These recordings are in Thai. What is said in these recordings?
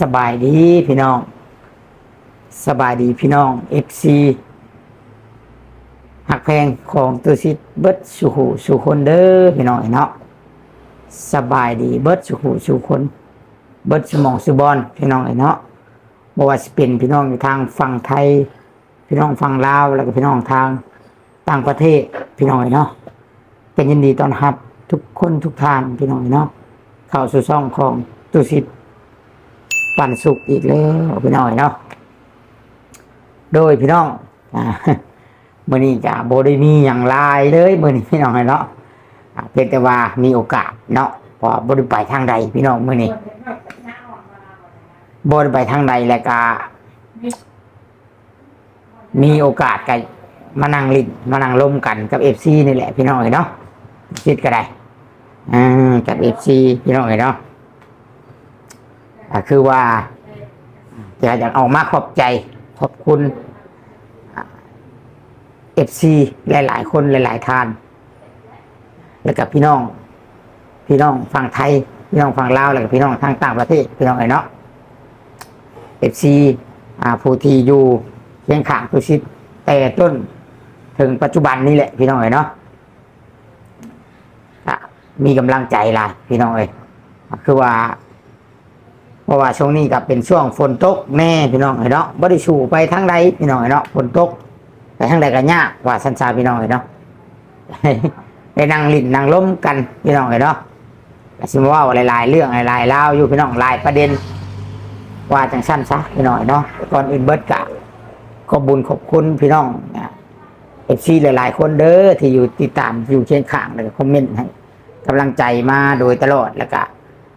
สบายดีพี่น้อง สบายดีพี่น้องเอฟซีหักแพงของตัวซิดเบิร์ดสุหูสุคนเด้อพี่น้องเนาะสบายดีเบิร์ดสุหูสุคนเบิร์ดสมองสุบอลพี่น้องเนาะบ่ว่าสเปนพี่น้องอยู่ทางฝั่งไทย พี่น้องฝั่งลาวแล้วก็พี่น้องทางต่างประเทศพี่น้องเนาะเป็นยินดีต้อนรับทุกคนทุกท่านพี่น้องเนาะเข้าสู่ช่องของตุสิต ปันสุกอีกแล้วพี่น้อยเนาะโดยพี่น้องอ่ามื่อนี้จะโบได้มีอย่างไรเลยมื่อนี้พี่น้องเนาะอ่าเพียงแต่ว่ามีโอกาสเนาะพอบได้ไปทางใดพี่น้องมื่อนี้บได้ไปทางใดแล้วก็มีโอกาสกันมานั่งลิ้นมานั่งร่มกันกับเอฟซีนี่แหละพี่น้องเนาะคิดก็ได้อ่ากับเอฟซีพี่น้องเนาะ ก็คือว่าอยากออกมาขอบใจขอบคุณเอฟซีหลาย ๆ คนหลาย ๆท่าน แล้วกับพี่น้อง พี่น้องฝั่งไทย พี่น้องฝั่งลาวแล้วก็พี่น้องทางต่างประเทศพี่น้องไอ้เนาะเอฟซีอาผู้ที่อยู่เคียงข้างผู้ชิดแต่ต้นถึงปัจจุบันนี้แหละพี่น้องไอ้เนาะมีกำลังใจล่ะพี่น้องเอ้ยคือว่า ราะว่าช่วงนี้ก็เป็นช่วงฝนตกแน่พี่น้องเอ้ยเนาะบ่ได้สู่ไปทางใดพี่น้องเอ้ยเนาะฝนตก ไปทางใดก็ยากว่าสันซาพี่น้องเอ้ยเนาะได้นั่งลิ้นนั่งล้มกันพี่น้องเอ้ยเนาะสิมาเว่าหลายๆเรื่องหลายๆเล่าอยู่พี่น้องหลายประเด็น ว่าจังสั้นซะพี่น้องเนาะก่อนอื่นเบิดกะขอบบุญขอบคุณพี่น้องเอฟซีหลาย ๆ คนเด้อที่อยู่ติดตามอยู่เคียงข้างแล้วก็คอมเมนต์ให้กำลังใจมาโดยตลอดแล้วก็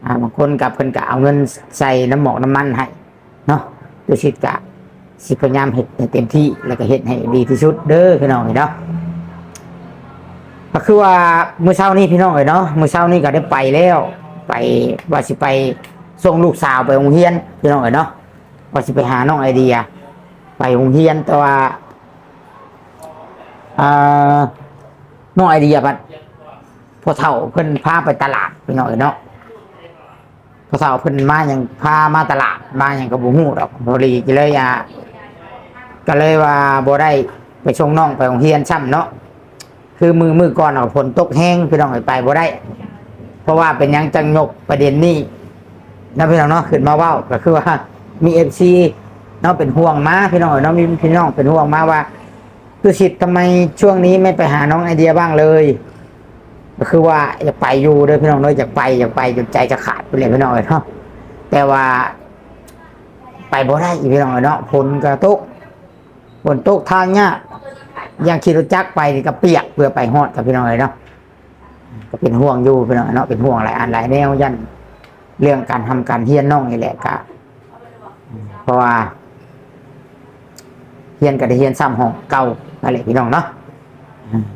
อ่าบางคนกับเพิ่นก็เอาเงินใส่น้ำหมอกน้ำมันให้เนาะดูชิดกะสิพยายามเฮ็ดให้เต็มที่แล้วก็เฮ็ดให้ดีที่สุดเด้อพี่น้องเอ้ยเนาะก็คือว่ามื้อเช้านี้พี่น้องเอ้ยเนาะมื้อเช้านี้ก็ได้ไปแล้ว ไปว่าสิไปส่งลูกสาวไปโรงเรียนพี่น้องเอ้ยเนาะว่าสิไปหาน้องไอเดีย ไปโรงเรียนแต่ว่าอ่าน้องไอเดียบัดพอเฒ่าเพิ่นพาไปตลาดพี่น้องเอ้ยเนาะ พอสาวเพิ่นมาอย่างพามาตลาดมาอย่างกับบุหูดอกพอดีก็เลยอะก็เลยว่าบ่ได้ไปชงน้องไปโรงเรียนซ้ำเนาะคือมือมือก่อนเอาฝนตกแห้งพี่น้องไปบ่ได้ เพราะว่าเป็นยังจังยกประเด็นนี้นะพี่น้องเนาะขึ้นมาเว้าก็คือว่ามีเอฟซีเนาะเป็นห่วงมาพี่น้องเนาะมีพี่น้องเป็นห่วงมาว่าคือสิทธิ์ทำไมช่วงนี้ไม่ไปหาน้องไอเดียบ้างเลย ก็คือว่าอยากไปอยู่เด้อพี่น้องเน้อยอยากไปอยากไปจนใจจะขาดไปเลยพี่น้องเนาะแต่ว่าไปบ่ได้อีพี่น้องเนาะฝนกระตุกฝนตกทางเนี้ยยังขี่รถจักรไปก็เปียกเพื่อไปฮอดกับพี่น้องเนาะก็เป็นห่วงอยู่พี่น้องเนาะเป็นห่วงหลายอันหลายแนวยันเรื่องการทำการเฮียนน้องนี่แหละก็เพราะว่าเฮียนก็ได้เฮียนซ้ำห้องเก่าอะไรพี่น้องเนาะ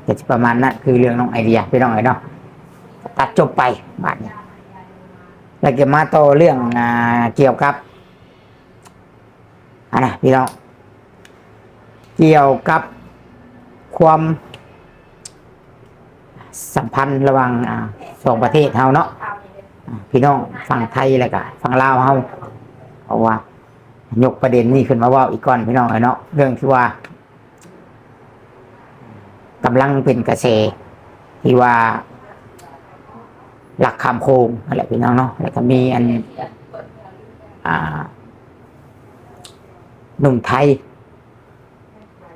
ก็จะประมาณนั้นคือเรื่องน้องไอเดียพี่น้องไอ้เนาะตัดจบไปบาทนี้แล้วก็มาต่อเรื่องอเกี่ยวกับอันนะพี่น้องเกี่ยวกับความสัมพันธ์ระหว่างสองประเทศเฮาเนาะพี่น้องฝั่งไทยแล้วก็ฝั่งลาวเฮาเพราว่า ยกประเด็นนี้ขึ้นมาว่าอีกก่อนพี่น้องไอ้เนาะเรื่องที่ว่า กำลังเป็นกระแสที่ว่า หลักคำโคงอะไรพี่น้องเนาะแล้วก็มีอันอ่าหนุ่มไทย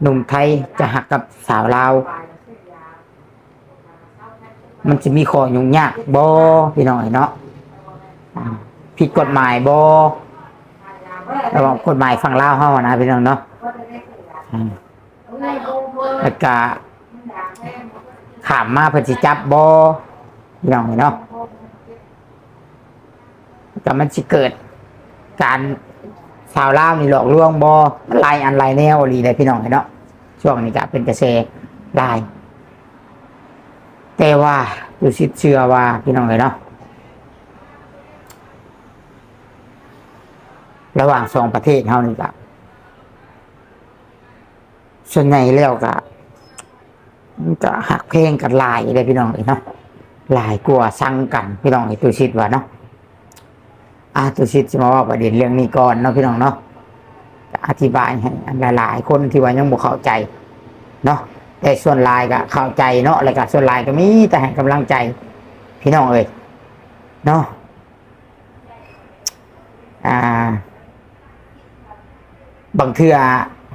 หนุ่มไทยจะหักกับสาวลาว มันจะมีข้อยุ่งยากบอพี่น้องเนาะผิดกฎหมายบอระหว่างกฎหมายฝั่งลาวเฮานะพี่น้องเนาะอืมแล้วก็ ขามมาเพิ่นสิจับบอพี่น้องเนาะก็มันสิเกิด การสาวล่าวนี่หลอกลวงบอลายอันลายแนวอีหลีเลยพี่น้องเนาะช่วงนี้ก็เป็นกระแสลาย แต่ว่าดูสิเชื่อว่าพี่น้องเนาะระหว่างสองประเทศเฮานี่ก็ส่วนใหญ่แล้วก็มัน ก็หักเพลงกันหลายเลยพี่น้องเอ้ยเนาะหลายกลัวสั่งกันพี่น้องไอ้ตัวชิดว่าเนาะอาตุชิตจะมาว่าประเด็นเรื่องนี้ก่อนเนาะพี่น้องเนาะก็อธิบายให้หลาย ๆ คนที่ว่ายังบ่เข้าใจเนาะแต่ส่วนลายก็เข้าใจเนาะแล้วก็ส่วนลายก็มีแต่ให้กำลังใจ พี่น้องเอ้ยเนาะอ่า บางเทื่อ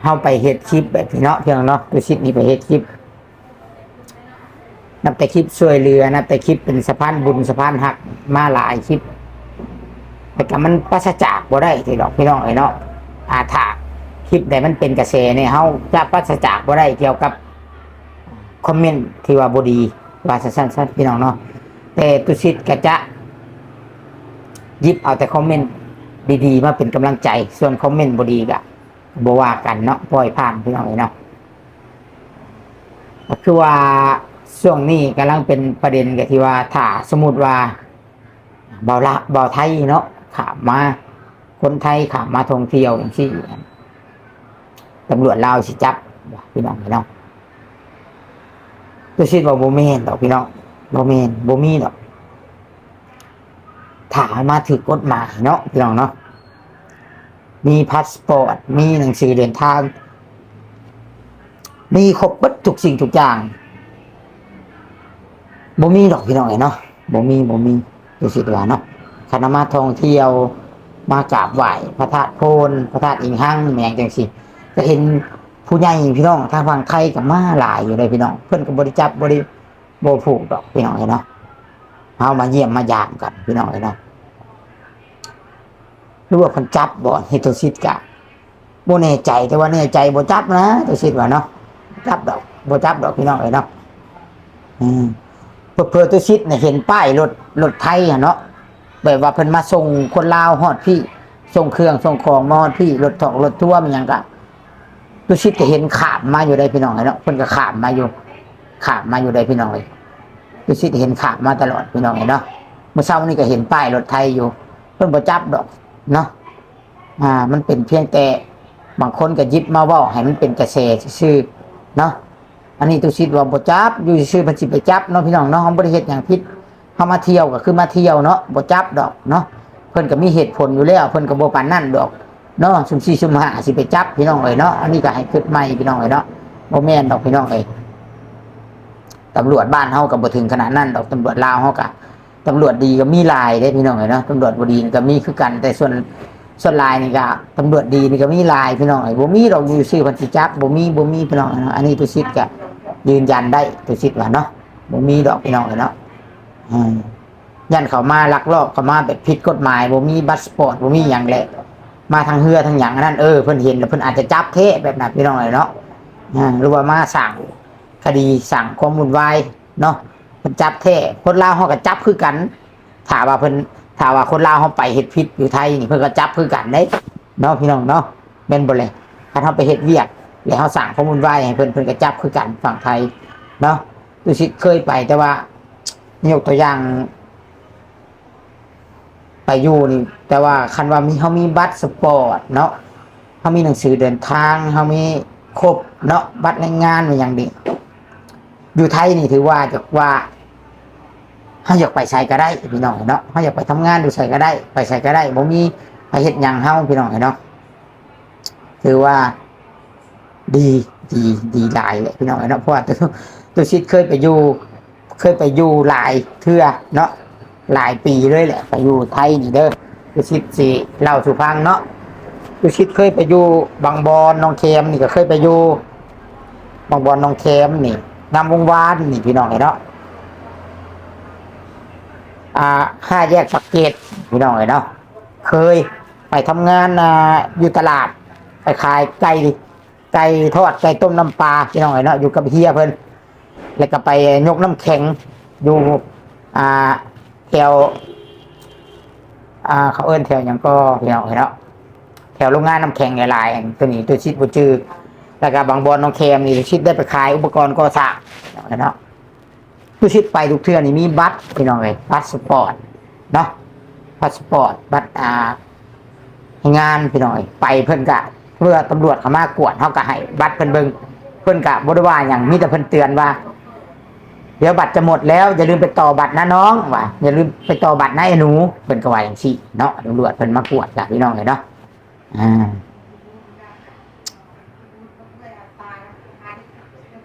เฮาไปเฮ็ดคลิปแบบนี้เนาะพี่น้องเนาะตุชิตนี่ไปเฮ็ดคลิป นับแต่คลิปช่วยเหลือนับแต่คลิปเป็นสะพานบุญสะพานหักมาหลายคลิปแต่ก็มันปราศจากบ่ได้ที่ดอกพี่น้องเอ้ยเนาะอาถาคลิปใดมันเป็นกระแสเนี่ยเฮาจะปราศจากบ่ได้เกี่ยวกับคอมเมนต์ที่ว่าบ่ดีว่าสั้นๆพี่น้องเนาะแต่ตุสิตก็จะยิบเอาแต่คอมเมนต์ดีๆมาเป็นกำลังใจ ส่วนคอมเมนต์บ่ดีก็บ่ว่ากันเนาะปล่อยผ่านพี่น้องเอ้เนาะก็คือว่า ช่วงนี้กำลังเป็นประเด็นก็ที่ว่าถ้าสมมติว่าเบาละเบาไทยเนาะขามมาคนไทยขามมาท่องเที่ยวอย่างที่ตำรวจลาวสิจับพี่น้องพี่น้องตัวชิดว่าโบเมนดอกพี่น้องโบเมนโบมีดอกถามมาถือกฎหมายเนาะพี่น้องเนาะมีพาสปอร์ตมีหนังสือเดินทาง มีครบทุกสิ่งทุกอย่าง บ่มีดอกพี่น้องเอ้ยเนาะโบมีโบมีดูสิว่าเนาะคณะมาท่องเที่ยวมากราบไหว้พระธาตุโพนพระธาตุอิงหังแมงจังสิก็เห็นผู้ใหญ่พี่น้องทางฝั่งไทยกับมาหลายอยู่เลยพี่น้อง เพื่อนกับบริจับบริโบผูกดอกพี่น้องเนาะเอามาเยี่ยมมายามกันพี่น้องเนาะรือว่าคนจับบ่เฮตุสิตกะโบแน่ใจแต่ว่าแน่ใจโบจับนะตัวสิตว่าเนาะจับดอกโบจับดอกพี่น้องเนาะอืม เพื่อตัวชิดเนี่ยเห็นป้ายรถรถไทยอะเนาะแบบว่าเพิ่นมาส่งคนลาวฮอดพี่ส่งเครื่องส่งของมาฮอดพี่รถถอกรถทั่วร์มันหยังกะตัวชิดก็เห็นขามมาอยู่ได้พี่น้องเนาะเพิ่นก็ขามมาอยู่ขามมาอยู่ได้พี่น้องเลยตัวชิดเห็นขามมาตลอดพี่น้องเนาะเมื่อเช้านี้ก็เห็นป้ายรถไทยอยู่ เพิ่นบ่จับดอกเนาะอ่า มันเป็นเพียงแต่บางคนก็ยิบมาว้าให้มันเป็นกระแสซื่อเนาะ อันนี้ตุสิตว่าบ่จับอยู่ซื่อๆเพิ่นสิไปจับเนาะพี่น้องเนาะเฮาบ่ได้เฮ็ดหยังผิดเฮามาเที่ยวก็คือมาเที่ยวเนาะบ่จับดอกเนาะเพิ่นก็มีเหตุผลอยู่แล้วเพิ่นก็บ่ปานนั้นดอกเนาะซุม4ซุม5สิไปจับพี่น้องเอ้ยเนาะอันนี้ก็ให้คิดใหม่พี่น้องเอ้ยเนาะบ่แม่นดอกพี่น้องเอ้ยตำรวจบ้านเฮาก็บ่ถึงขนาดนั้นดอกตำรวจลาวเฮาก็ตำรวจดีก็มีหลายเด้พี่น้องเอ้ยเนาะตำรวจบ่ดีก็มีคือกันแต่ส่วนส่วนลายนี่ก็ตำรวจดีนี่ก็มีลายพี่น้องเอ้ยบ่มีดอกอยู่ซื่อพิ่นสิจับบ่มีบ่มีพี่น้องอันนี้ตุสิตก็ ยืนยันได้ตัวชิดว่าเนาะบ่มีดอกพี่น้องเลยเนาะยันเขามาลักลอบเขามาแบบผิดกฎหมายบ่มีบัตรสปอร์ตบ่มีอย่างแหละมาทางเฮือทางอย่างนั้นเออเพิ่นเห็นแล้วเพิ่นอาจจะจับเทะแบบนั้นพี่น้องเลยเนาะหรือว่ามาสั่งคดีสั่งความวุ่นวายเนาะเพิ่นจับเทะคนลาวเฮาก็จับคือกันถ้าว่าเพิ่นถ้าว่าคนลาวเฮาไปเฮ็ดผิดอยู่ไทยนี่เพิ่นก็จับคือกันเด้เนาะพี่น้องเนาะแม่นบ่เลยถ้าเฮาไปเฮ็ดเวียก แล้วเขาสั่งข้อมูลไว้ให้เพิ่นเพิ่นก็จับคือกันฝั่งไทยเนาะดูสิเคยไปแต่ว่ายกตัวอย่าง ไปอยู่นี่แต่ว่าคันว่ามีเขามีบัตรสปอร์ตเนาะเขามีหนังสือเดินทางเขามีครบเนาะบัตรแรงานมาอย่างดีอยู่ไทยนี่ถือว่าจะว่าเขาอยากไปใส่ก็ได้พี่น้องเนาะเขาอยากไปทำงานดูใส่ก็ได้ ไปใส่ก็ได้บ่มีไปเฮ็ดยังเฮาพี่น้องเนาะถือว่า ดีดีดีหลายเลยพี่น้องเนาะเพราะว่าตัวตัวชิดเคยไปอยู่ เคยไปอยู่หลายเทื่อเนาะหลายปีเลยแหละ ไปอยู่ไทยนี่เด้อตัวชิดสิเล่าสุพังเนาะตัวชิดเคยไปอยู่บางบอนน้องเคมนี่ก็เคยไปอยู่บางบอนน้องเคมนี่งามวงวานนี่พี่น้องเนาะอ่าห้าแยกปักเกตพี่น้องเนาะเคยไปทำงานอ่าอยู่ตลาดไปขายไก่ ไก่ทอดไก่ต้มน้ำปลาพี่น้องเอ๋ยเนาะอยู่กับเฮียเพิ่นแล้วก็ไปยกน้ำแข็งอยู่อ่าแถวอ่าเขาเอิ้นแถวยังก็พี่น้องเอ๋ยเนาะแถวโรงงานน้ำแข็งหลายๆตัวนี้ตัวชิดบุจือแล้วก็บางบอนน้องแคมนี่ตัวชิดได้ไปขายอุปกรณ์ก่อสร้างพี่น้องเนาะตัวชิดไปทุกเทื่อนี่มีบัตรพี่น้องเอ๋ยบัตรสปอร์ตเนาะบัตรสปอร์ตบัตรอ่างานพี่น้องเอ๋ยไปเพิ่นกะ เมื่อตำรวจเขามากวดเขาก็ให้บัตรเพิ่นเบิงเพิ่นกะบริวาอย่างมีแต่เพิ่นเตือนว่า เดี๋ยวบัตรจะหมดแล้วอย่าลืมไปต่อบัตรนะน้องว่ะอย่าลืมไปต่อบัตรนะไอ้หนูเป็นกระวาอย่างสี่เนาะตำรวจเป็นมากวดจ้ะพี่น้องเลยเนาะอ่า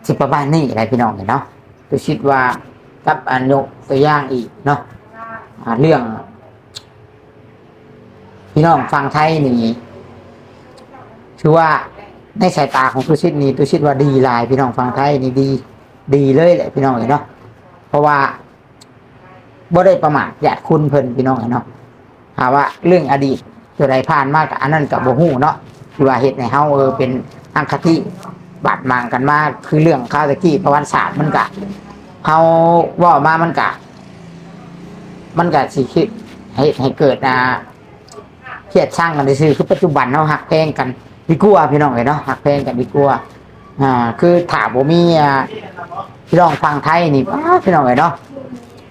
สิประมาณนี้อะไรพี่น้องเลยเนาะตัวคิดว่ากับอนยกตัวย่างอีกเนาะอ่าเรื่อง พี่น้องฟังไทยนี่ ถือว่าในสายตาของตุชิดนี่ตุชิดว่าดีลายพี่น้องฟังไทยนี่ดี ดีเลยแหละพี่น้องเนาะเพราะว่าบ่ได้ประมาทญาติคุณเพิ่นพี่น้องเนาะหาว่าเรื่องอดีตตัวใดผ่านมากอันนั้นกับบ่ฮู้เนาะที่ว่าเฮ็ดในเฮาเออเป็นอังคติบาดหมางกันมากคือเรื่องข้าวตะกี้ประวัติศาสตร์มันกะเฮาว่ามามันกะ มันกะสิคิดให้ให้เกิดอ่าเครียดช่างกันซื่อคือปัจจุบันเฮาหักแพงกัน ดีกว่าพี่น้องเอ้ยเนาะหักแพลงกันดีกว่าอ่า คือถาบ่มีอ่าพี่น้องฟังไทยนี่พี่น้องเอ้ยเนาะ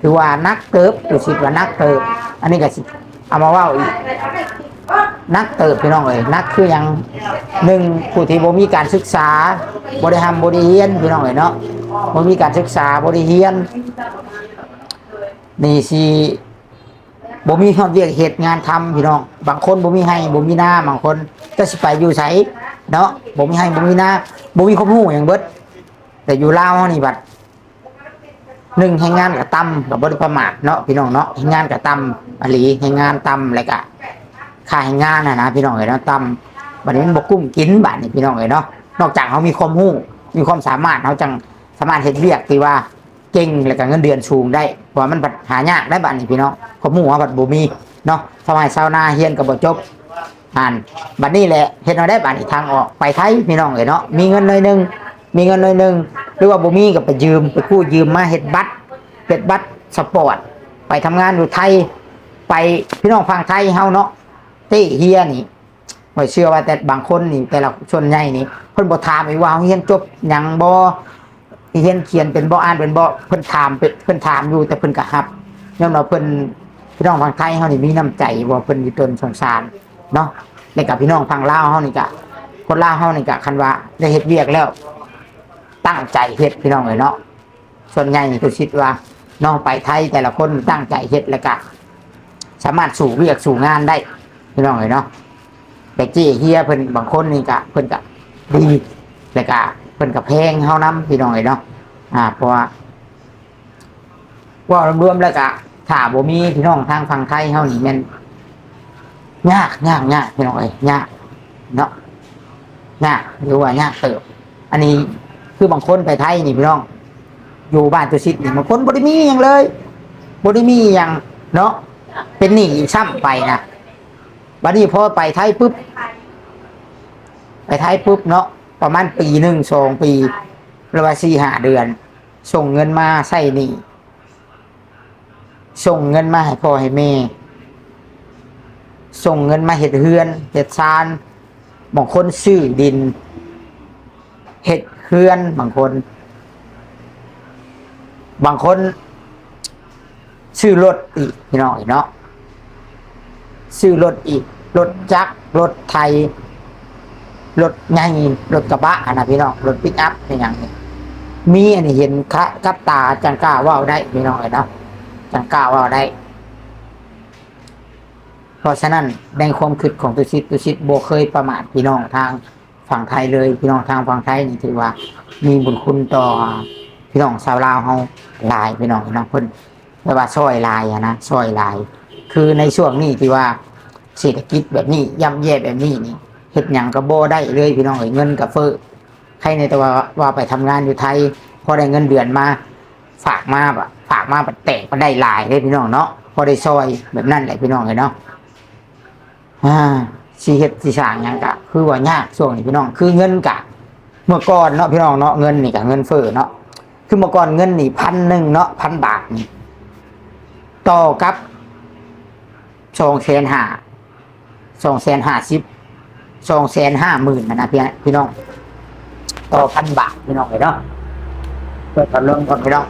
คือว่านักเติบตัวสิว่านักเติบ อันนี้ก็สิเอามาว่าอีกนักเติบพี่น้องเอ้ยนักคือยังหนึ่งผู้ที่บ่มีการศึกษาบ่ได้ทำบ่ได้เรียนพี่น้องเอ้ยเนาะบ่มีการศึกษาบ่ได้เรียนนี่สิ บ่มีความเวียกเหตุงานทำพี่น้อง บางคนบ่มีให้บ่มีหน้าบางคนจะสิไปอยู่ไสเนาะบ่มีให้บ่มีหน้าบ่มีความรู้หยังเบิดแต่อยู่ลาวนี่บัดหนึ่งให้งานกับตำกับบริประมาทเนาะพี่น้องเนาะให้งานกับตำอหลีให้งานตำอะไรกะค่าให้งานนะนะพี่น้องเอ๋ยเนาะตำบัดนี้มันบกุ้มกินบัดนี้พี่น้องเอ๋ยเนาะนอกจากเขามีความรู้มีความสามารถเขาจังสามารถเฮ็ดเวียกที่ว่าเก่งแล้วก็เงินเดือนสูงได้ เพราะว่ามันบัดหายากได้บัดนี้พี่น้องความรู้ว่าบัดบ่มีเนาะสมัยชาวนาเฮียนก็บ่จบอ่านบัดนี้แหละเฮ็ดเอาได้บัดนี้ทางออกไปไทยพี่น้องเอ๋ยเนาะมีเงินหน่อยนึงมีเงินหน่อยนึงหรือว่าบ่มีก็ไปยืมไปกู้ยืมมาเฮ็ดบัตรเฮ็ดบัตรสปอร์ตไปทำงานอยู่ไทย ไปพี่น้องฟังไทยเฮาเนาะเต้เฮียนี่บ่เชื่อว่าแต่บางคนนี่แต่ละส่วนใหญ่นี่เพิ่นบ่ถามอีกว่าเฮาเรียนจบหยังบ่ เรียนเขียนเป็นบ่อ่านเป็นบ่เพิ่นถามเป็นเพิ่นถามอยู่แต่เพิ่นก็รับย้อนว่าเพิ่นพี่น้องฟังไทยเฮานี่มีน้ำใจบ่เพิ่นมีตนสงสารเนาะแล้วกับพี่น้องฟังลาวเฮานี่ก็คนลาวเฮานี่ก็คันว่าได้เฮ็ดเวียกแล้ว ตั้งใจเฮ็ดพี่น้องเลยเนาะส่วนใหญ่นี่คือคิดว่าน้องไปไทยแต่ละคนตั้งใจเฮ็ดแล้วก็สามารถสู่เวียกสู่งานได้พี่น้องเลยเนาะแต่จี้เฮียเพิ่นบางคนนี่ก็เพิ่นก็ดีแล้วก็ พิ่นก็แพงเฮานํพี่น้องเลยเนาะอ่าเพราะว่าว่ารวมๆแล้วก็ถ้าบ่มีพี่น้องทางฝั่งไทยเฮานี่แม่นยากยากยากพี่น้องเอ้ยยากเนาะยากหรือว่ายากเติบ อันนี้คือบางคนไปไทยนี่พี่น้อง อยู่บ้านตัวชิดนี่บางคนบริมีอย่างเลยบริมีอย่างเนาะเป็นหนี้อีกซ้ำไปนะบัดนี้พอไปไทยปุ๊บไปไทยปุ๊บเนาะ ประมาณปีหนึ่งสองปีหรือว่าสี่ห้าเดือน ส่งเงินมาใส่หนี้ส่งเงินมาให้พ่อให้แม่ ส่งเงินมาเห็ดเฮือนเห็ดซานบางคนซื้อดินเห็ดเฮือนบางคน บางคนซื้อรถอีกพี่องเนาะซื้อรถอีกรถจักรรถไทย รถไงรถกระบะอะนะพี่น้องรถปิกอัพเป็นอย่างนี้มีอันนี้เห็นคะกับตาจังกล้าว่าได้พี่น้องเนาะจังกล้าว่าได้ เพราะฉะนั้นในความคิดของตุชิตตุชิตโบเคยประมาทพี่น้องทางฝั่งไทยเลยพี่น้องทางฝั่งไทยนี่ถือว่า มีบุญคุณต่อพี่น้องชาวลาวเฮาหลายพี่น้องพี่น้องเพิ่นเรียกว่าซอยลายอะนะซอยลาย คือในช่วงนี้ที่ว่าเศรษฐกิจแบบนี้ย่ำแย่แบบนี้นี่ เฮ็ดหยังก็บ่ได้เลยพี่น้องเอ้ยเงินก็เฟ้อใครในแต่ว่าว่าไปทำงานอยู่ไทย พอได้เงินเดือนมา ฝากมาบะฝากมาบัดแตกมาได้หลายเลยพี่น้องเนาะพอได้ซอยแบบนั้นแหละพี่น้องเลยเนาะอ่าสีเฮ็ดสีสางหยังกะ คือว่ายากช่วงนี้พี่น้อง คือเงินกะ เมื่อก่อนเนาะพี่น้องเนาะเงินนี่กะเงินเฟ้อเนาะคือเมื่อก่อนเงินนี่พันหนึ่งเนาะพันบาทนี่ต่อกับสองแสนห้าสองแสนห้าสิบ สองแสนห้าหมื่นนะนะพี่พี่น้อง ต่อพันบาทพี่น้องเลยเนาะเปิดกันเรื่องก่อนพี่น้อง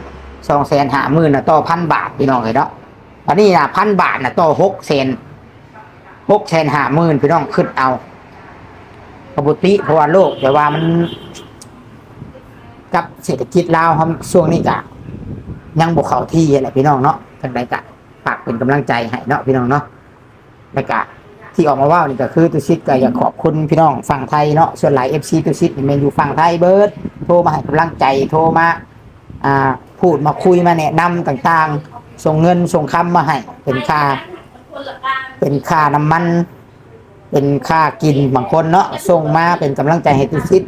สองแสนห้าหมื่นนะต่อพันบาทพี่น้องเลยเนาะอันนี้นะพันบาทนะต่อหกแสนหกแสนห้าหมื่นพี่น้องขึ้นเอาปกติเพราะว่าโลกแต่ว่ามันกับเศรษฐกิจลาวครับช่วงนี้กะยังบ่เขาที่แหละพี่น้องเนาะจังใดก็ฝากเป็นกำลังใจให้เนาะพี่น้องเนาะแล้วก็ ที่ออกมาว่านี่ก็คือตุชิตก็อยากขอบคุณพี่น้องฝั่งไทยเนาะส่วนหลาย FC ตุชิตนี่ม่นอยู่ฝั่งไทยเบิดโทรมาให้กำลังใจโทรมาอ่าพูดมาคุยมาแนะนำต่างๆ ส่งเงินส่งคำมาให้เป็นค่า เป็นค่าน้ำมัน เป็นค่ากินบางคนเนาะส่งมาเป็นกำลังใจให้ตุชิต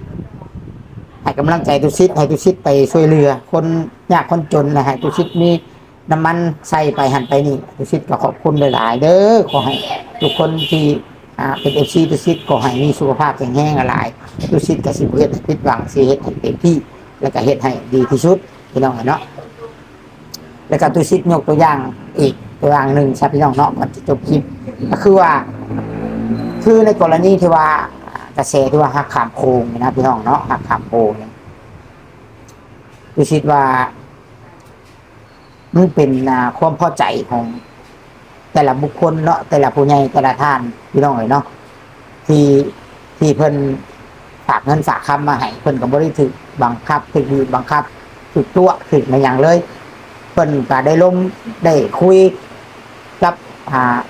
ให้กำลังใจตุชิตให้ตุชิตไปช่วยเหลือ คนยากคนจนนะให้ตุชิตมี น้ำมันใส่ไปหันไปนี่ตุชิตก็ขอบคุณหลายๆเด้อขอให้ทุกคนที่อ่าเป็นเอฟซีตุชิตก็ให้มีสุขภาพแข็งแรงหลายตุชิตก็สิบเฮ็ดผิดหวังสิเฮ็ดให้เต็มที่ แล้วก็เฮ็ดให้ดีที่สุดพี่น้องเนาะแล้วก็ตุชิตยกตัวอย่างอีกตัวอย่างหนึ่งใช่พี่น้องเนาะก่อนจะจบคลิปก็คือว่า คือในกรณีที่ว่ากระแสที่ว่าหักขามโคงนะพี่น้องเนาะหักขามโคงเนี่ยคือคิดว่า มันเป็นความพอใจของแต่ละบุคคลเนาะแต่ละผู้ใหญ่แต่ละท่านพี่น้องเอ๋ยเนาะที่ที่เพิ่นฝากเงินฝากคำมาให้เพิ่นก็บ่ได้ถูกบังคับถูกบีบบังคับถูกตัวถูกมาอย่างเลยเพิ่นก็ได้ลมได้คุยกับ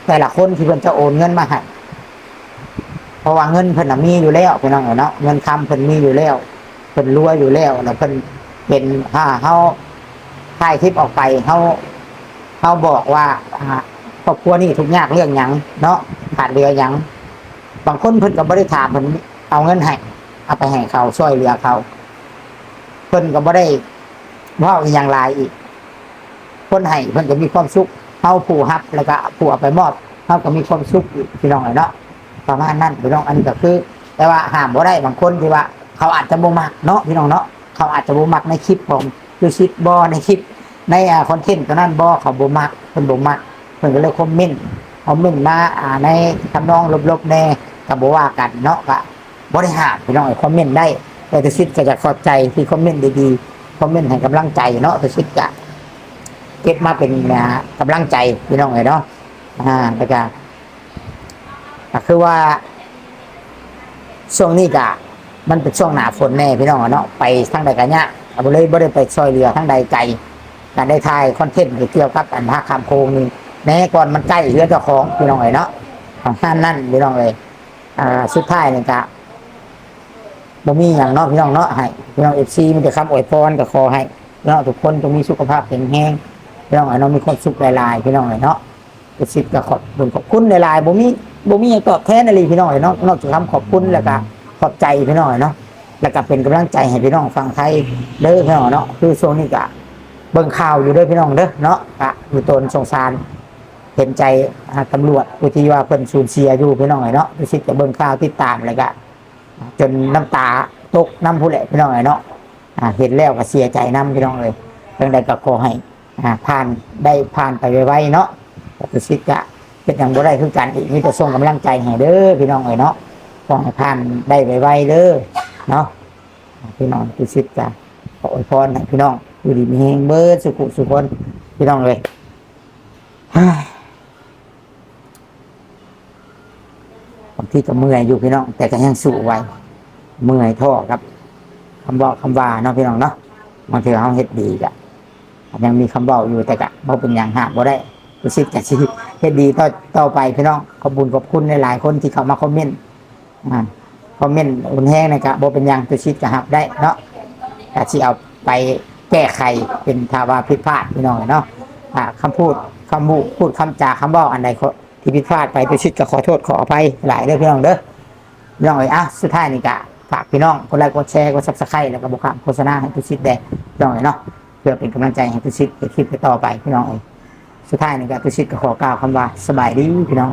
แต่ละคนที่เพิ่นจะโอนเงินมาให้เพราะว่าเงินเพิ่นน่ะมีอยู่แล้วพี่น้องเนาะเงินคำเพิ่นมีอยู่แล้วเพิ่นรวยอยู่แล้วแล้วเพิ่นเป็นถ้าเฮา ถ่ายคลิปออกไปเฮาเฮาบอกว่าครอบครัวนี่ทุกยากเรื่องหยังเนาะขาดเรือหยังบางคนเพิ่นก็บ่ได้ถามเพิ่นเอาเงินให้เอาไปให้เขาช่วยเหลือเขาเพิ่นก็บ่ได้เว้าอีหยังหลายอีก คนให้เพิ่นก็มีความสุขเฮาผู้รับ แล้วก็ผู้เอาไปมอบเฮาก็มีความสุขอีกพี่น้องเนาะประมาณนั้นพี่น้องอันนี้ก็คือ แต่ว่าห้ามบ่ได้บางคนที่ว่า เขาอาจจะบ่มักเนาะพี่น้องเนาะเขาอาจจะบ่มักในคลิปของ ดูซิดบ่ในคลิปในอ่าคอนเทนต์ตัวนั้นบ่เขาบ่มักเพิ่นบ่มักเพิ่นก็เลยคอมเมนต์คอมเมนต์มาอ่าในทำนองลบๆแน่ก็บ่ว่ากันเนาะก็บ่ได้ห้ามพี่น้องให้คอมเมนต์ได้แต่ตุซิดก็จะขอบใจที่คอมเมนต์ดีๆคอมเมนต์ให้กำลังใจเนาะตุซิดก็เก็บมาเป็นอ่ากำลังใจพี่น้องเอ้ยเนาะอ่าแล้วก็ก็คือว่าช่วงนี้ก็มันเป็นช่วงหนาฝนแน่พี่น้องเนาะไปทางใดกันเนี่ย อาเลยบ่ได้ไปซอยเรือทางใดไกลการได้ถ่ายคอนเทนต์เกี่ยวกับอันภาคคำโคงนี่แน่ก่อนมันใกล้เรือเจ้าของพี่น้องเลยเนาะของท่านนั่นพี่น้องเลยอ่าสุดท้ายนี่ก็บ่มีอย่างเนาะพี่น้องเนาะให้พี่น้องเอฟซีมันจะคำอวยพรก็ขอให้พี่น้องทุกคนจงมีสุขภาพแข็งแรงพี่น้องเอ้ยเนาะมีความสุขหลายๆพี่น้องเลยเนาะกระซิบก็ขอบคุณขอบคุณหลายๆบ่มีบ่มีหยังตอบแทนอะไรพี่น้องเนาะนอกจากคำขอบคุณแล้วก็ขอบใจพี่น้องเนาะ แล้วก็เป็นกำลังใจให้พี่น้องฟังไทยเด้อพี่น้องเนาะคือช่วงนี้ก็เบิ่งข่าวอยู่เด้อพี่น้องเด้อเนาะก็อยู่ตนสงสารเห็นใจตำรวจผู้ที่ว่าเพิ่นสูญเสียอยู่พี่น้องเนาะกระซิบจะเบิ่งข่าวติดตามแล้วก็จนน้ำตาตกน้ำผู้แหละพี่น้องเนาะเห็นแล้วก็เสียใจน้ำพี่น้องเลยจังใดก็ขอให้ผ่านได้ผ่านไปไวๆเนาะก็สิกะเป็นอย่างบ่ได้คือกันอีกมีแต่ส่งกำลังใจให้เด้อพี่น้องเอ้ยเนาะขอให้ผ่านได้ไวๆเด้อ เนาะพี่น้องตุสิกะขออวยพรให้พี่น้องอยู่ดีมีแฮงเบิดสุขุสุขคนพี่น้องเลยบางทีก็เมื่อยอยู่พี่น้อง แต่ก็ยังสู้ไว้ เมื่อยท่อครับคำบอกคำว่าเนาะพี่น้องเนาะบางทีเขาเฮ็ดดีกะยังมีคำบอกอยู่แต่กะบ่เป็นอย่างห้ามบ่ได้รู้สึกจะชีเฮ็ดดีต่อต่อไปพี่น้องขอบคุญขอบคุณในหลายคนที่เข้ามาคอมเมนต์อ่า อมเมนต์อุ่นแห้งนะครับบ่เป็นหยังตัวชิดจะหับได้เนาะแต่ที่เอาไปแก้ไขเป็นภาวะผิดพลาดพี่น้องเนาะอ่าคำพูดคำพูดพูดคำจาคำบอกอันใดที่ผิดพลาดไปตัวชิดก็ขอโทษขออภัยหลายเด้อพี่น้องเด้อพี่น้องเอ้ยอะสุดท้ายนี่ก็ฝากพี่น้องกดไลค์กดแชร์กดซับสไครต์แล้วก็บอกคำโฆษณาให้ตัวชิดแดงพี่น้องเอ้ยเนาะเพื่อเป็นกำลังใจให้ตัวชิดให้คลิปไปต่อไปพี่น้องเอ้ยสุดท้ายนี่ก็ตุชิตก็ขอกล่าวคำว่าสบายดีพี่น้อง